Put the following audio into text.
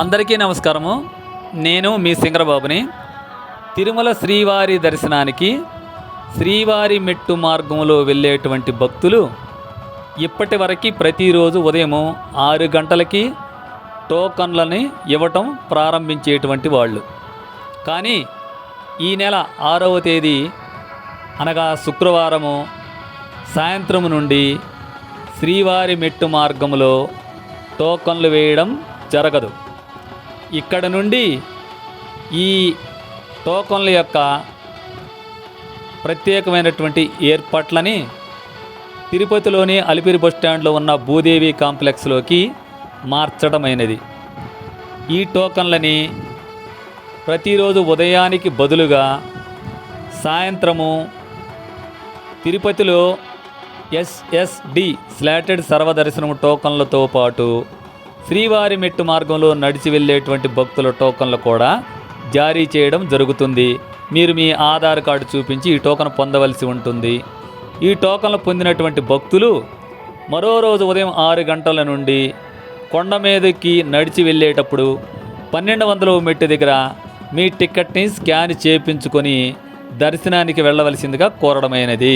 అందరికీ నమస్కారము. నేను మీ సింగరబాబుని తిరుమల శ్రీవారి దర్శనానికి శ్రీవారి మెట్టు మార్గంలో వెళ్ళేటువంటి భక్తులు ఇప్పటి వరకు ప్రతిరోజు ఉదయం ఆరు గంటలకి టోకన్లని ఇవ్వటం ప్రారంభించేటువంటి వాళ్ళు. కానీ ఈ నెల ఆరవ తేదీ అనగా శుక్రవారము సాయంత్రం నుండి శ్రీవారి మెట్టు మార్గంలో టోకన్లు వేయడం జరగదు. ఇక్కడ నుండి ఈ టోకన్ల యొక్క ప్రత్యేకమైనటువంటి ఏర్పాట్లని తిరుపతిలోని అలిపిరి బస్ స్టాండ్లో ఉన్న భూదేవి కాంప్లెక్స్లోకి మార్చడమైనది. ఈ టోకన్లని ప్రతిరోజు ఉదయానికి బదులుగా సాయంత్రము తిరుపతిలో ఎస్ఎస్డి స్లాటెడ్ సర్వదర్శనం టోకన్లతో పాటు శ్రీవారి మెట్టు మార్గంలో నడిచి వెళ్ళేటువంటి భక్తుల టోకన్లు కూడా జారీ చేయడం జరుగుతుంది. మీరు మీ ఆధార్ కార్డు చూపించి ఈ టోకన్ పొందవలసి ఉంటుంది. ఈ టోకన్లు పొందినటువంటి భక్తులు మరో రోజు ఉదయం ఆరు గంటల నుండి కొండ మీదకి నడిచి వెళ్ళేటప్పుడు పన్నెండు వందల మెట్టు దగ్గర మీ టికెట్ని స్కాన్ చేయించుకొని దర్శనానికి వెళ్ళవలసిందిగా కోరడమైనది.